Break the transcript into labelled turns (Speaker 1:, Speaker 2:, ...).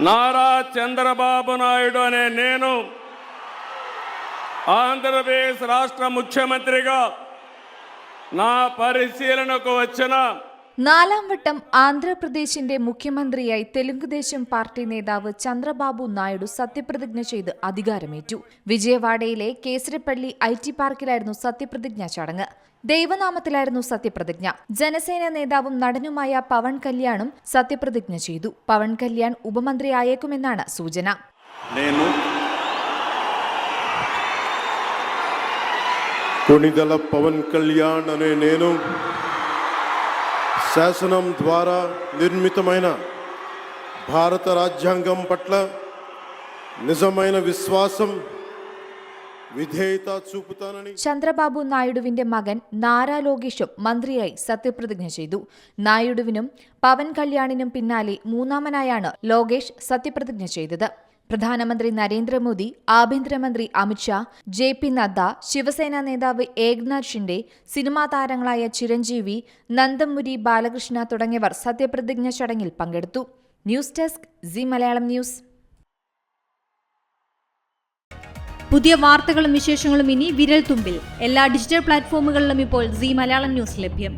Speaker 1: నారా చంద్రబాబు నాయుడు అనే నేను ఆంధ్రప్రదేశ్ రాష్ట్ర ముఖ్యమంత్రిగా నా పరిశీలనకు వచ్చిన
Speaker 2: നാലാം വട്ടം ആന്ധ്രാപ്രദേശിന്റെ മുഖ്യമന്ത്രിയായി തെലുങ്കുദേശം പാർട്ടി നേതാവ് ചന്ദ്രബാബു നായിഡു സത്യപ്രതിജ്ഞ ചെയ്ത് അധികാരമേറ്റു വിജയവാഡയിലെ കേസരപ്പള്ളി ഐ ടി പാർക്കിലായിരുന്നു സത്യപ്രതിജ്ഞാ ചടങ്ങ് ദൈവനാമത്തിലായിരുന്നു സത്യപ്രതിജ്ഞ ജനസേന നേതാവും നടനുമായ പവൻ കല്യാണും സത്യപ്രതിജ്ഞ ചെയ്തു പവൻ കല്യാൺ ഉപമന്ത്രിയായേക്കുമെന്നാണ് സൂചന
Speaker 3: నేను
Speaker 4: కొణిదల పవన్ కళ్యాణ్ అనే నేను శాసనం ద్వారా నిర్మితమైన భారత రాజ్యాంగం పట్ల నిజమైన విశ్వాసం విధేయత చూపుతానని
Speaker 2: ചന്ദ്രബാബു നായിഡുവിന്റെ മകൻ നാരാ ലോകേഷും മന്ത്രിയായി സത്യപ്രതിജ്ഞ ചെയ്തു നായിഡുവിനും പവൻ കല്യാണിനും പിന്നാലെ മൂന്നാമനായാണ് ലോകേഷ് സത്യപ്രതിജ്ഞ ചെയ്തത് പ്രധാനമന്ത്രി നരേന്ദ്രമോദി ആഭ്യന്തരമന്ത്രി അമിത്ഷാ ജെ പി നദ്ദ ശിവസേന നേതാവ് ഏക്നാഥ് ഷിൻഡെ സിനിമാ താരങ്ങളായ ചിരഞ്ജീവി നന്ദമുരി ബാലകൃഷ്ണ തുടങ്ങിയവർ സത്യപ്രതിജ്ഞ ചടങ്ങിൽ പങ്കെടുത്തു. News desk Zee Malayalam news.
Speaker 5: പുതിയ വാർത്തകളും വിശേഷങ്ങളും ഇനി വിരൽ തുമ്പിൽ എല്ലാ ഡിജിറ്റൽ പ്ലാറ്റ്ഫോമുകളിലും ഇപ്പോൾ സി മലയാളം ന്യൂസ് ലഭ്യം.